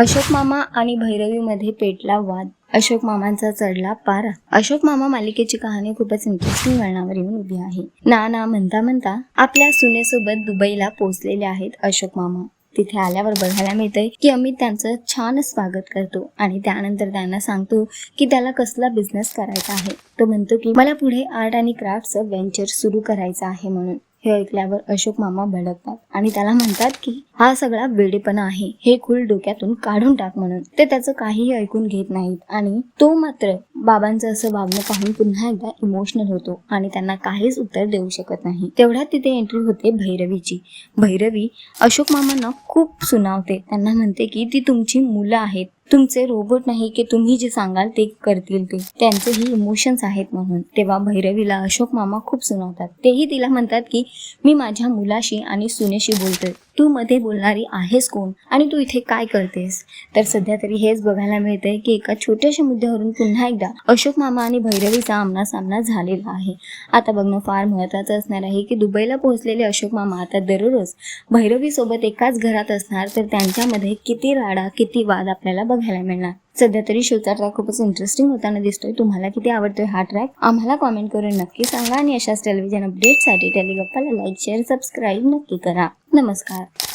अशोक मामा आणि भैरवीमध्ये पेटला वाद. अशोक मामांचा चढला पारा. अशोक मामा मालिकेची कहाणी खूपच इंटरेस्टिंग वळणावर येऊन उभी आहे. ना ना म्हणता म्हणता आपल्या सुनेसोबत दुबईला पोहोचलेले आहेत अशोक मामा. तिथे आल्यावर बघायला मिळतंय की अमित त्यांचं छान स्वागत करतो आणि त्यानंतर त्यांना सांगतो की त्याला कसला बिझनेस करायचा आहे. तो म्हणतो की मला पुढे आर्ट आणि क्राफ्टचं व्हेंचर सुरू करायचं आहे म्हणून. हे ऐकल्यावर अशोक मामा भडकतात आणि त्याला म्हणतात की हा सगळा वेडेपणा आहे. हे खुल डोक्यातून काढून टाक म्हणून. ते त्याचं काहीही ऐकून घेत नाहीत आणि तो मात्र बाबांचं असं वागणं पाहून पुन्हा एकदा इमोशनल होतो आणि त्यांना काहीच उत्तर देऊ शकत नाही. तेवढ्यात तिथे एंट्री होते भैरवीची. भैरवी अशोक मामांना खूप सुनावते. त्यांना म्हणते की ती तुमची मुलं आहेत. तुमचे रोबोट नाही की तुम्ही जे सांगाल ते करतील ते. त्यांचे ही इमोशन्स आहेत म्हणून. तेव्हा भैरवीला अशोक मामा खूप सुनावतात. तेही तिला म्हणतात की मी माझ्या मुलाशी आणि सुनेशी बोलतोय. तू मध्ये बोलणारी आहेस कोण? आणि तू इथे काय करतेस? तर सध्या तरी हेच बघायला मिळतंय की एका छोट्याशा मुद्द्यावरून पुन्हा एकदा अशोक मामा आणि भैरवीचा आमना सामना झालेला आहे. आता बघणं फार महत्त्वाचं असणार आहे की दुबईला पोहोचलेले अशोक मामा आता दररोज भैरवी सोबत एकाच घरात असणार तर त्यांच्यामध्ये किती राडा किती वाद आपल्याला बघायला मिळणार? सध्या तरी शोचा ट्रॅक खूपच इंटरेस्टिंग होताना दिसतोय. तुम्हाला किती आवडतोय हा ट्रॅक आम्हाला कॉमेंट करून नक्की सांगा आणि अशाच टेलिव्हिजन अपडेटसाठी टेलिगप्पाला लाईक शेअर सबस्क्राईब नक्की करा. नमस्कार.